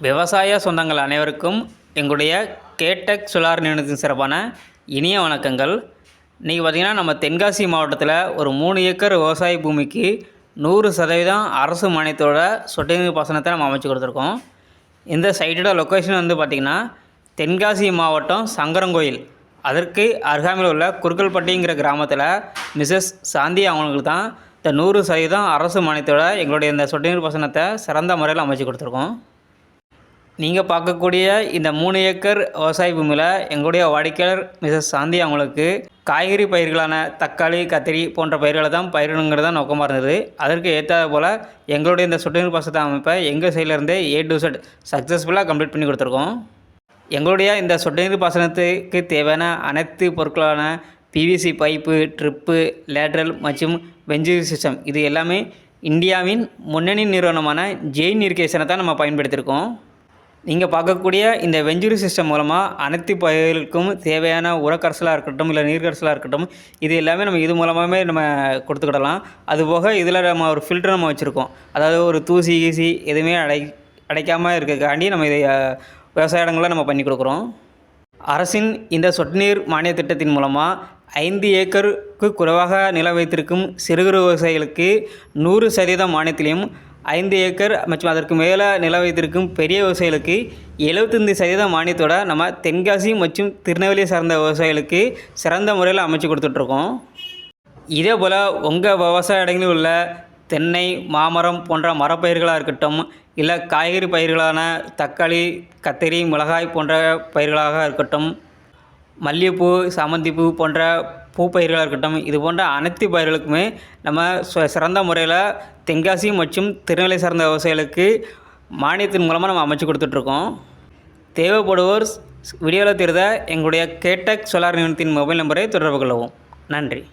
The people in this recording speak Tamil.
விவசாய சொந்தங்கள் அனைவருக்கும் எங்களுடைய கேடெக் சோலார் நிறுவனத்தின் சிறப்பான இனிய வணக்கங்கள். இன்றைக்கி பார்த்திங்கன்னா நம்ம தென்காசி மாவட்டத்தில் ஒரு மூணு ஏக்கர் விவசாய பூமிக்கு நூறு சதவீதம் அரசு மானியத்தோட சொட்டு நீர் பாசனத்தை நம்ம அமைச்சு கொடுத்துருக்கோம். இந்த சைட்டோட லொக்கேஷன் வந்து பார்த்திங்கன்னா தென்காசி மாவட்டம் சங்கரங்கோயில். அதற்கு அருகாமையில் உள்ள குறுக்கல்பட்டிங்கிற கிராமத்தில் மிஸ்ஸஸ் சாந்தி அவங்களுக்கு தான் இந்த நூறு சதவீதம் அரசு மானியத்தோட எங்களுடைய இந்த சொட்டு நீர் பாசனத்தை சிறந்த முறையில் அமைச்சு கொடுத்துருக்கோம். நீங்கள் பார்க்கக்கூடிய இந்த மூணு ஏக்கர் விவசாய பூமியில் எங்களுடைய வாடிக்கையாளர் மிஸ்ஸஸ் சாந்தி அவங்களுக்கு காய்கறி பயிர்களான தக்காளி கத்திரி போன்ற பயிர்களை தான் பயிரிடணுங்கிறது தான் நோக்கமாக இருந்தது. அதற்கு ஏற்றாத போல் எங்களுடைய இந்த சொட்டு நீர் அமைப்பை எங்கள் சைட்லேருந்தே ஏ டு செட் சக்ஸஸ்ஃபுல்லாக கம்ப்ளீட் பண்ணி கொடுத்துருக்கோம். எங்களுடைய இந்த சொட்டுநீர் பாசனத்துக்கு தேவையான அனைத்து பொருட்களான பிவிசி பைப்பு ட்ரிப்பு லேட்ரல் மற்றும் வெஞ்சூரி சிஸ்டம் இது எல்லாமே இந்தியாவின் முன்னணி நிறுவனமான ஜெயின் இரிகேஷனை தான் நம்ம பயன்படுத்தியிருக்கோம். நீங்கள் பார்க்கக்கூடிய இந்த வெஞ்சுரி சிஸ்டம் மூலமாக அனைத்து பயிர்களுக்கும் தேவையான உரக்கரசலாக இருக்கட்டும் இல்லை நீர்கரசலாக இருக்கட்டும் இது எல்லாமே நம்ம இது மூலமாகவே நம்ம கொடுத்துக்கிடலாம். அதுபோக இதில் நம்ம ஒரு ஃபில்டர் நம்ம வச்சுருக்கோம். அதாவது ஒரு தூசி கீசி எதுவுமே அடை அடைக்காமல் இருக்கக்காண்டி நம்ம இதை விவசாய இடங்களில் நம்ம பண்ணி கொடுக்குறோம். அரசின் இந்த சொட்டு நீர் மானிய திட்டத்தின் மூலமாக ஐந்து ஏக்கருக்கு குறைவாக நிலம் வைத்திருக்கும் சிறு குறு விவசாயிகளுக்கு நூறு சதவீதம் மானியத்திலையும் ஐந்து ஏக்கர் மற்றும் அதற்கு மேலே நில வைத்திருக்கும் பெரிய விவசாயிகளுக்கு எழுபத்தஞ்சு சதவீதம் மானியத்தோட நம்ம தென்காசி மற்றும் திருநெல்வேலி சார்ந்த விவசாயிகளுக்கு சிறந்த முறையில் அமைச்சு கொடுத்துட்ருக்கோம். இதே போல் உங்கள் விவசாய இடங்களில் உள்ள தென்னை மாமரம் போன்ற மரப்பயிர்களாக இருக்கட்டும் இல்லை காய்கறி பயிர்களான தக்காளி கத்திரி மிளகாய் போன்ற பயிர்களாக இருக்கட்டும் மல்லிகைப்பூ சாமந்திப்பூ போன்ற பூப்பயிர்களாக இருக்கட்டும் இது போன்ற அனைத்து பயிர்களுக்குமே நம்ம சிறந்த முறையில் தென்காசி மற்றும் திருநிலை சார்ந்த விவசாயிகளுக்கு மானியத்தின் மூலமாக நம்ம அமைச்சு கொடுத்துட்ருக்கோம். தேவைப்படுவோர் வீடியோவில் தெரிந்த எங்களுடைய கேட்டக் சோலார் நிறுவனத்தின் மொபைல் நம்பரை தொடர்பு கொள்ளவும். நன்றி.